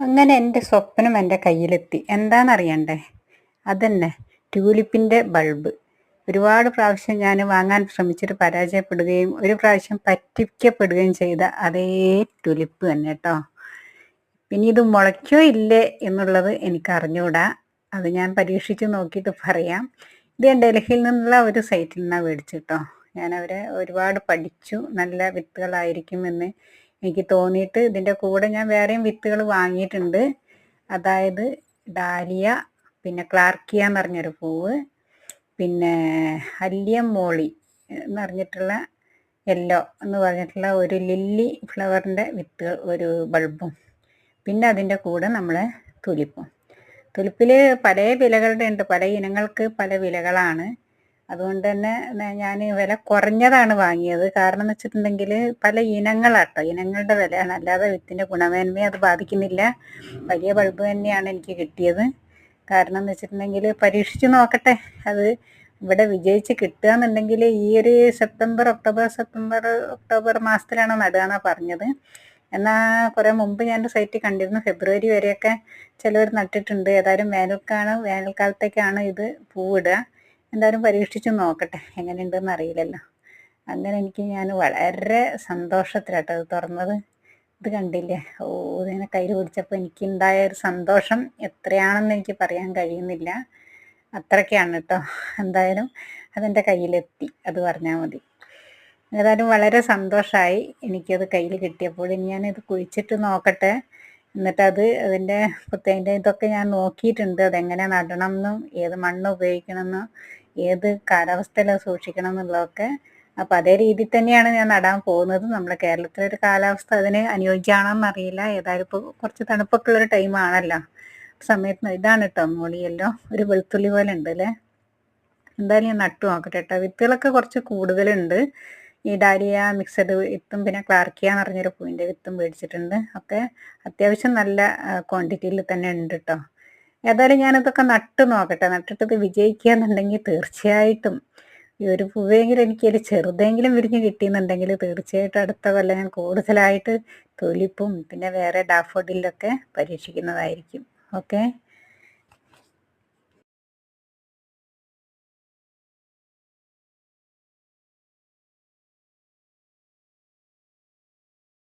അങ്ങനെ എന്റെ സ്വപ്നം എന്റെ കയ്യിലെത്തി. എന്താണെന്നറിയണ്ടേ അതന്നെ ട്യൂലിപ്പിന്റെ ബൾബ്. ഒരുപാട് പ്രാവശ്യം ഞാൻ വാങ്ങാൻ ശ്രമിച്ചിട്ട് പരാജയപ്പെടുകയും ഒരു പ്രാവശ്യം പറ്റിക്കപ്പെടുകയും ചെയ്ത അതേ ട്യൂലിപ്പ് തന്നെ കേട്ടോ പിന്നെ ഇത് മുളയ്ക്കോ ഇല്ലേ എന്നുള്ളത് എനിക്ക് അറിഞ്ഞുകൂടാ അത് ഞാൻ പരീക്ഷിച്ച് നോക്കിയിട്ട് പറയാം. ഇത് ഞാൻ ഡൽഹിയിൽ നിന്നുള്ള ഒരു സൈറ്റിൽ നിന്നാണ് മേടിച്ചു ഞാൻ അവരെ ഒരുപാട് പഠിച്ചു. നല്ല വിത്തുകളായിരിക്കുമെന്ന് എനിക്ക് തോന്നിയിട്ട് ഇതിന്റെ കൂടെ ഞാൻ വേറെയും വിത്തുകൾ വാങ്ങിയിട്ടുണ്ട്. അതായത് ഡാലിയ പിന്നെ ക്ലാർക്കിയ എന്ന് പറഞ്ഞൊരു പൂവ് പിന്നെ അല്ലിയം മോളി എന്ന് പറഞ്ഞിട്ടുള്ള യെല്ലോ എന്ന് പറഞ്ഞിട്ടുള്ള ഒരു ലില്ലി ഫ്ലവറിന്റെ വിത്തുകൾ ഒരു ബൾബും. പിന്നെ അതിന്റെ കൂടെ നമ്മൾ തുലിപ്പും. തുലിപ്പിൽ പല വിലകളുടെ ഉണ്ട് പല ഇനങ്ങൾക്ക് പല വിലകളാണ്. അതുകൊണ്ട് തന്നെ ഞാൻ വില കുറഞ്ഞതാണ് വാങ്ങിയത്. കാരണം എന്ന് വെച്ചിട്ടുണ്ടെങ്കിൽ പല ഇനങ്ങളാട്ടോ. ഇനങ്ങളുടെ വിലയാണ്. അല്ലാതെ വിത്തിന്റെ ഗുണമേന്മയെ അത് ബാധിക്കുന്നില്ല. വലിയ ബൾബ് തന്നെയാണ് എനിക്ക് കിട്ടിയത്. കാരണം എന്ന് വെച്ചിട്ടുണ്ടെങ്കിൽ പരീക്ഷിച്ച് നോക്കട്ടെ. അത് ഇവിടെ വിജയിച്ച് കിട്ടുക എന്നുണ്ടെങ്കിൽ ഈ ഒരു സെപ്റ്റംബർ ഒക്ടോബർ സെപ്റ്റംബർ ഒക്ടോബർ മാസത്തിലാണ് നടുക എന്നാണ് പറഞ്ഞത്. എന്നാൽ കുറേ മുമ്പ് ഞാൻ സൈറ്റിൽ കണ്ടിരുന്നു. ഫെബ്രുവരി വരെയൊക്കെ ചിലവർ നട്ടിട്ടുണ്ട്. ഏതായാലും വേനൽക്കാണ് വേനൽക്കാലത്തേക്കാണ് ഇത് പൂവിടുക. എന്തായാലും പരീക്ഷിച്ച് നോക്കട്ടെ എങ്ങനെയുണ്ടെന്ന് അറിയില്ലല്ലോ. അങ്ങനെ എനിക്ക് ഞാൻ വളരെ സന്തോഷത്തിലാട്ടോ അത് തുറന്നത്. ഇത് കണ്ടില്ലേ? ഓ ഇതിനെ കയ്യിൽ പിടിച്ചപ്പോൾ എനിക്കുണ്ടായ ഒരു സന്തോഷം എത്രയാണെന്ന് എനിക്ക് പറയാൻ കഴിയുന്നില്ല. അത്രയ്ക്കാണ് കേട്ടോ എന്തായാലും അതെന്റെ കയ്യിലെത്തി അത് പറഞ്ഞാൽ മതി. ഏതായാലും വളരെ സന്തോഷമായി എനിക്കത് കയ്യിൽ കിട്ടിയപ്പോൾ. ഇനി ഞാനിത് കുഴിച്ചിട്ട് നോക്കട്ടെ. എന്നിട്ടത് അതിന്റെ പ്രത്യേകത ഇതൊക്കെ ഞാൻ നോക്കിയിട്ടുണ്ട്. അതെങ്ങനെ നടണം എന്നും ഏത് മണ്ണ് ഉപയോഗിക്കണം എന്നും ഏത് കാലാവസ്ഥയിൽ സൂക്ഷിക്കണം എന്നുള്ളതൊക്കെ. അപ്പം അതേ രീതിയിൽ തന്നെയാണ് ഞാൻ നടാൻ പോകുന്നത്. നമ്മുടെ കേരളത്തിലെ ഒരു കാലാവസ്ഥ അതിന് അനുയോജ്യമാണോന്ന് അറിയില്ല. ഏതായാലും ഇപ്പോൾ കുറച്ച് തണുപ്പൊക്കെ ഉള്ളൊരു ടൈമാണല്ലോ സമയത്ത് ഇതാണ് കേട്ടോ മോളിയല്ലോ ഒരു വെളുത്തുള്ളി പോലെ ഉണ്ട് അല്ലേ? എന്തായാലും ഞാൻ നട്ടു നോക്കട്ടെ കേട്ടോ വിത്തുകളൊക്കെ കുറച്ച് കൂടുതലുണ്ട്. ഈ ഡാലിയ മിക്സഡ് വിത്തും പിന്നെ ക്ലാർക്കിയ എന്ന് പറഞ്ഞൊരു പൂവിന്റെ വിത്തും മേടിച്ചിട്ടുണ്ട്. ഒക്കെ അത്യാവശ്യം നല്ല ക്വാണ്ടിറ്റിയിൽ തന്നെ ഉണ്ട് കേട്ടോ ഏതായാലും ഞാനിതൊക്കെ നട്ട് നോക്കട്ടെ. നട്ടിട്ട് ഇത് വിജയിക്കുക എന്നുണ്ടെങ്കിൽ തീർച്ചയായിട്ടും. ഈ ഒരു പൂവെങ്കിലും എനിക്കൊരു ചെറുതെങ്കിലും വിരിഞ്ഞ് കിട്ടിയെന്നുണ്ടെങ്കിൽ തീർച്ചയായിട്ടും അടുത്ത കൊല്ലം ഞാൻ കൂടുതലായിട്ട് തൊലിപ്പും പിന്നെ വേറെ ഡാഫോഡിലൊക്കെ പരീക്ഷിക്കുന്നതായിരിക്കും. ഓക്കെ